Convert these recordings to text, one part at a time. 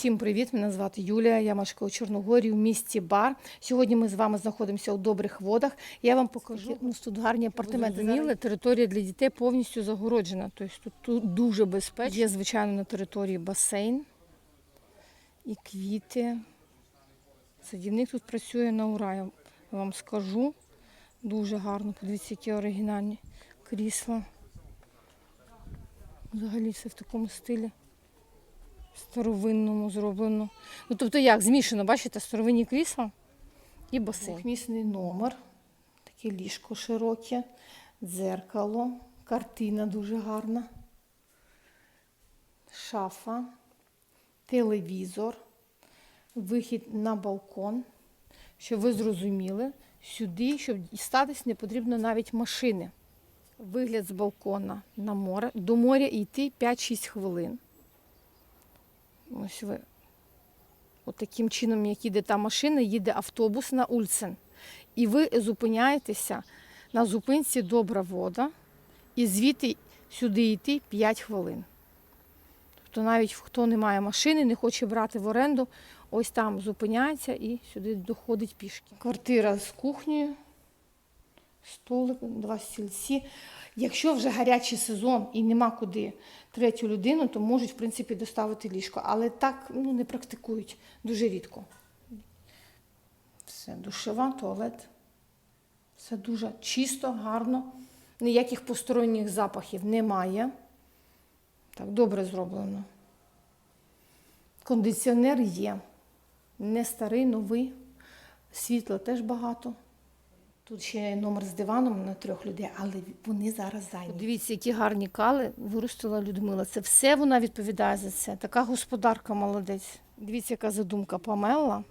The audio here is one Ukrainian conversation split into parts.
Всім привіт! Мене звати Юлія. Я мешкаю у Чорногорії в місті Бар. Сьогодні ми з вами знаходимося у добрих водах. Я вам покажу. Ну, тут гарні апартаменти. Зрозуміли, територія для дітей повністю загороджена. Тобто тут, тут дуже безпечно. Є, звичайно, на території басейн і квіти. Садівник тут працює на ура, я вам скажу. Дуже гарно. Подивіться, які оригінальні крісла. Взагалі все в такому стилі старовинному зроблено. Ну, тобто як, змішано, бачите, старовинні крісла і басейн. Двохмісний номер, таке ліжко широке, дзеркало, картина дуже гарна, шафа, телевізор, вихід на балкон. Щоб ви зрозуміли, сюди, щоб дістатись, не потрібно навіть машини. Вигляд з балкона на море. До моря йти 5-6 хвилин. Ось ви. От таким чином, як їде та машина, їде автобус на Ульцен. І ви зупиняєтеся на зупинці Добра вода, і звідти сюди йти 5 хвилин. Тобто навіть хто не має машини, не хоче брати в оренду, ось там зупиняється і сюди доходить пішки. Квартира з кухнею, столик, два стільці. Якщо вже гарячий сезон і нема куди третю людину, то можуть в принципі доставити ліжко. Але так ну, не практикують дуже рідко. Все, душева, туалет. Все дуже чисто, гарно. Ніяких посторонніх запахів немає. Так, добре зроблено. Кондиціонер є. Не старий, новий. Світла теж багато. Тут ще номер з диваном на трьох людей, але вони зараз зайняті. Дивіться, які гарні кали виростила Людмила. Це все вона відповідає за це. Така господарка молодець. Дивіться, яка задумка Памела.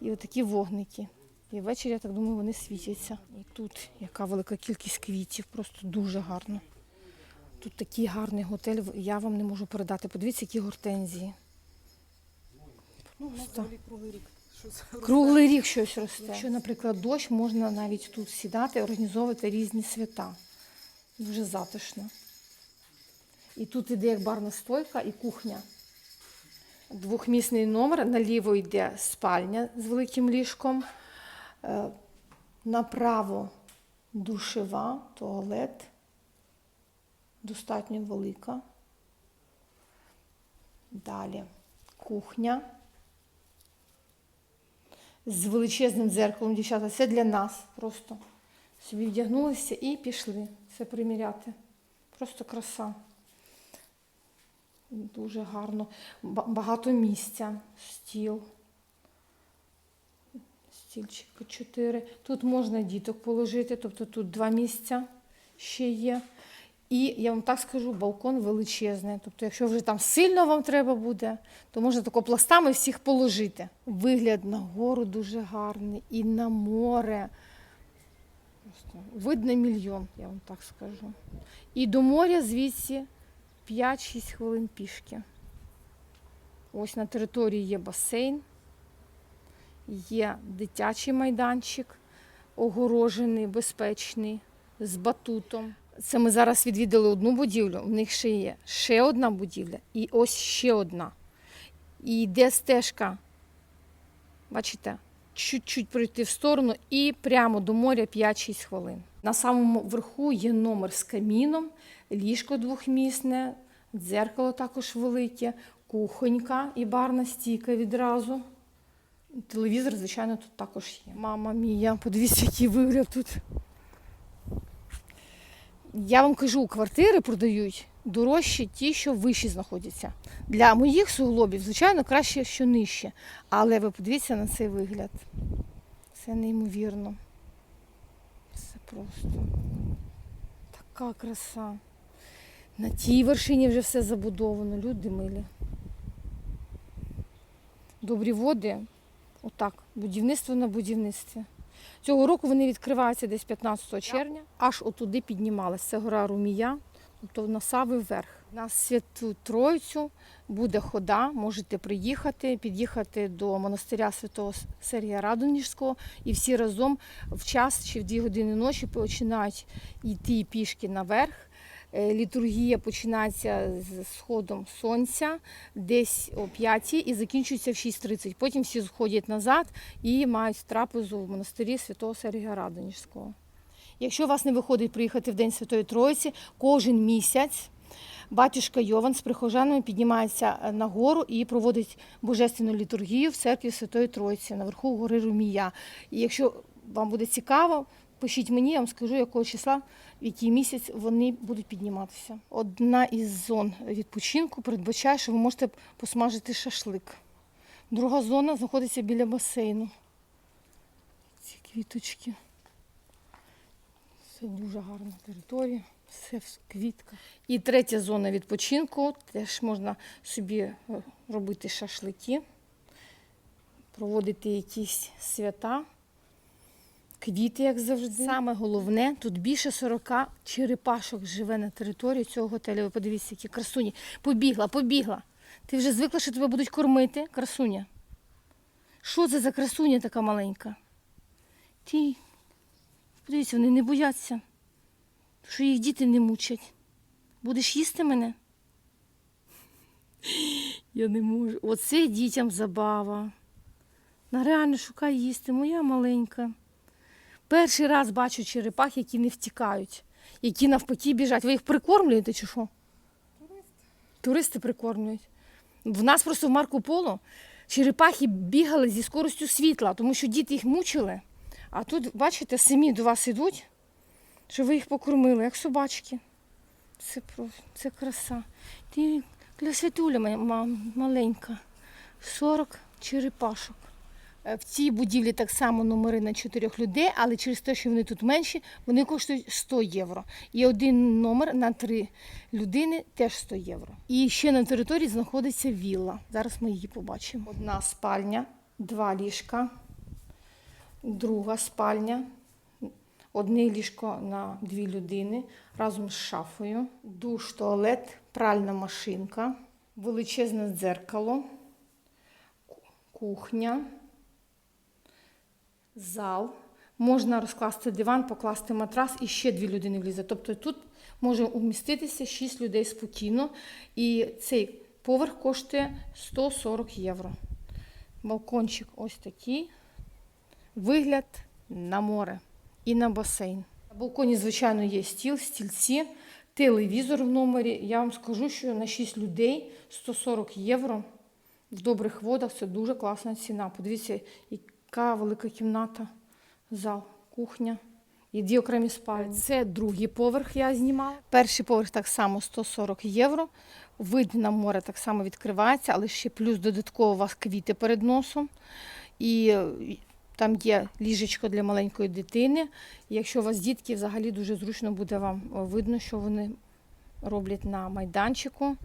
І отакі вогники. І ввечері, я так думаю, вони світяться. І тут яка велика кількість квітів, просто дуже гарно. Тут такий гарний готель, я вам не можу передати. Подивіться, які гортензії. Просто. круглий рік. Круглий рік щось росте. Якщо, наприклад, дощ, можна навіть тут сідати, організовувати різні свята. Дуже затишно. І тут іде як барна стойка і кухня. Двохмісний номер. Наліво йде спальня з великим ліжком. Е, Направо душева, туалет. Достатньо велика. Далі кухня з величезним дзеркалом, дівчата. Це для нас просто. Собі вдягнулися і пішли це приміряти. Просто краса. Дуже гарно. Багато місця, стіл. Стільчики чотири. Тут можна діток положити, тобто тут два місця ще є. І я вам так скажу, балкон величезний. Тобто, якщо вже там сильно вам треба буде, то можна тако пластами всіх положити. Вигляд на гору дуже гарний і на море. Видно мільйон, я вам так скажу. І до моря звідси 5-6 хвилин пішки. Ось на території є басейн, є дитячий майданчик, огорожений, безпечний, з батутом. Це ми зараз відвідали одну будівлю, в них ще є ще одна будівля і ось ще одна. І йде стежка. Бачите, чуть-чуть пройти в сторону і прямо до моря 5-6 хвилин. На самому верху є номер з каміном, ліжко двохмісне, дзеркало також велике, кухонька і барна стійка відразу. Телевізор, звичайно, тут також є. Мама мія, подивіться, який вигляд тут. Я вам кажу, квартири продають дорожчі ті, що вищі знаходяться. Для моїх суглобів, звичайно, краще, що нижче. Але ви подивіться на цей вигляд. Це неймовірно. Це просто така краса. На тій вершині вже все забудовано, люди милі. Добрі води, отак, будівництво на будівництві. Цього року вони відкриваються десь 15 червня, аж отуди піднімалася. Це гора Румія, тобто на самий верх. На святу Тройцю буде хода, можете приїхати, під'їхати до монастиря святого Сергія Радоніжського, і всі разом в час чи в дві години ночі починають йти пішки наверх. Е, Літургія починається з сходом сонця десь о 5 і закінчується в 6.30. Потім всі сходять назад і мають трапезу в монастирі святого Сергія Радонежського. Якщо вас не виходить приїхати в День Святої Троїці, кожен місяць батюшка Йован з прихожанами піднімається е, на гору і проводить божественну літургію в церкві Святої Троїці наверху гори Румія. І якщо вам буде цікаво, пишіть мені, я вам скажу, якого числа, в який місяць вони будуть підніматися. Одна із зон відпочинку передбачає, що ви можете посмажити шашлик. Друга зона знаходиться біля басейну. Ці квіточки. Це дуже гарна територія, все в квітках. І третя зона відпочинку. Теж можна собі е, робити шашлики, проводити якісь свята, квіти, як завжди. Саме головне, тут більше 40 черепашок живе на території цього готелю. Ви подивіться, які красуні. Побігла, побігла. Ти вже звикла, що тебе будуть кормити, красуня. Що це за красуня така маленька? Ті, Подивіться, вони не бояться, що їх діти не мучать. Будеш їсти мене? Я не можу. Оце дітям забава. На реально шукай їсти, моя маленька. Перший раз бачу черепах, які не втікають, які навпаки біжать. Ви їх прикормлюєте чи що? Туристи прикормлюють. В нас просто в Марко Поло черепахи бігали зі скоростю світла, тому що діти їх мучили. А тут, бачите, самі до вас йдуть, що ви їх покормили, як собачки. Це про це краса. Ти для святуля моя маленька. 40 черепашок. Е, В цій будівлі так само номери на чотирьох людей, але через те, що вони тут менші, вони коштують 100 євро. І один номер на три людини теж 100 євро. І ще на території знаходиться вілла. Зараз ми її побачимо. Одна спальня, два ліжка, друга спальня, одне ліжко на дві людини разом з шафою, душ, туалет, пральна машинка, величезне дзеркало, кухня, зал. Можна розкласти диван, покласти матрас і ще дві людини влізе. Тобто тут може уміститися 6 людей спокійно. І цей поверх коштує 140 євро. Балкончик ось такий. Вигляд на море і на басейн. На балконі, звичайно, є стіл, стільці, телевізор в номері. Я вам скажу, що на 6 людей 140 євро в добрих водах це дуже класна ціна. Подивіться, яка велика кімната, зал, кухня. І дві окремі спальні. Це другий поверх я знімала. Перший поверх так само 140 євро. Вид на море так само відкривається, але ще плюс додатково у вас квіти перед носом. І там є ліжечко для маленької дитини. І якщо у вас дітки, взагалі дуже зручно буде вам е, видно, що вони роблять на майданчику.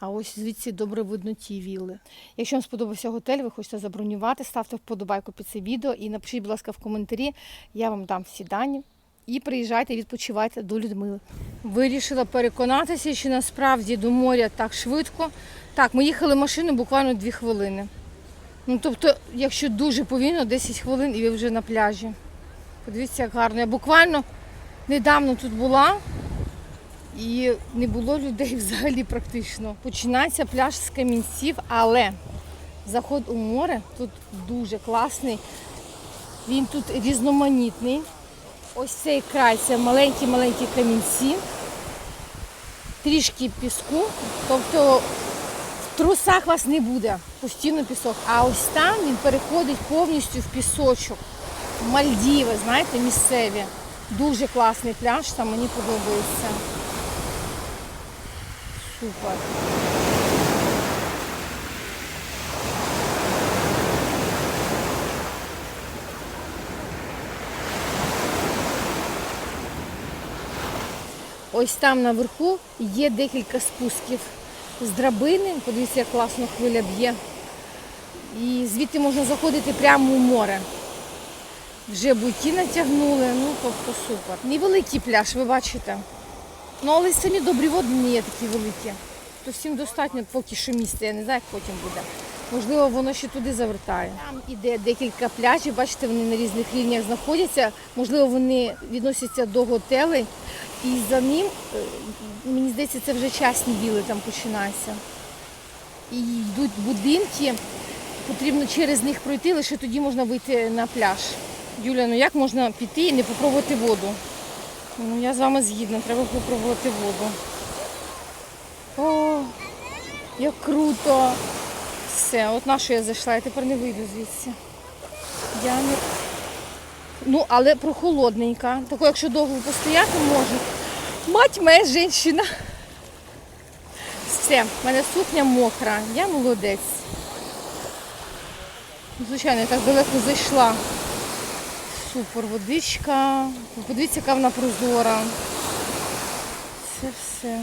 А ось звідси добре видно ті вілли. Якщо вам сподобався готель, ви хочете забронювати, ставте вподобайку під це відео і напишіть, будь ласка, в коментарі. Я вам дам всі дані. І приїжджайте, відпочивайте до Людмили. Вирішила переконатися, що насправді до моря так швидко. Так, ми їхали машиною буквально 2 хвилини. Ну, тобто, якщо дуже повільно, 10 хвилин і ви вже на пляжі. Подивіться, як гарно. Я буквально недавно тут була і не було людей взагалі практично. Починається пляж з камінців, але заход у море тут дуже класний. Він тут різноманітний. Ось цей край це маленькі-маленькі камінці, трішки піску. Тобто в трусах вас не буде, постійно пісок. А ось там він переходить повністю в пісочок. Мальдіви, знаєте, місцеві. Дуже класний пляж, там мені подобається. Супер. Ось там наверху є декілька спусків з драбини. Подивіться, як класно хвиля б'є. І звідти можна заходити прямо у море. Вже буті натягнули, ну тобто супер. Невеликий пляж, ви бачите. Ну, але самі добрі води не є такі великі. То всім достатньо поки що місця. Я не знаю, як потім буде. Можливо, воно ще туди завертає. Там іде декілька пляжів, бачите, вони на різних рівнях знаходяться. Можливо, вони відносяться до готелей. І за ним, е, мені здається, це вже частні віли там починаються. І йдуть будинки, потрібно через них пройти, лише тоді можна вийти на пляж. Юля, ну як можна піти і не попробувати воду? Ну, я з вами згідна, треба попробувати воду. О, як круто! Все, от на що я зайшла, я тепер не вийду звідси. Я не... Ну, але прохолодненька. Тако, якщо довго постояти можна. Мать моя жінка. Все, в мене сукня мокра, я молодець. Звичайно, я так далеко зайшла. Супер, водичка. Подивіться, яка вона прозора. Це все.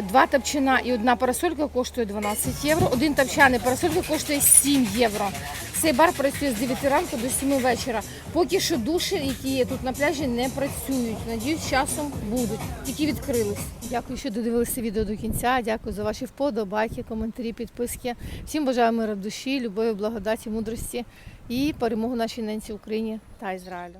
Два тапчина і одна парасолька коштує 12 євро. Один тапчан і парасолька коштує 7 євро. Цей бар працює з 9 ранку до 7 вечора. Поки що душі, які є тут на пляжі, не працюють. Надіюсь, часом будуть. Тільки відкрились. Дякую, що додивилися відео до кінця. Дякую за ваші вподобайки, коментарі, підписки. Всім бажаю миру в душі, любові, благодаті, мудрості і перемогу нашій ненці Україні та Ізраїлю.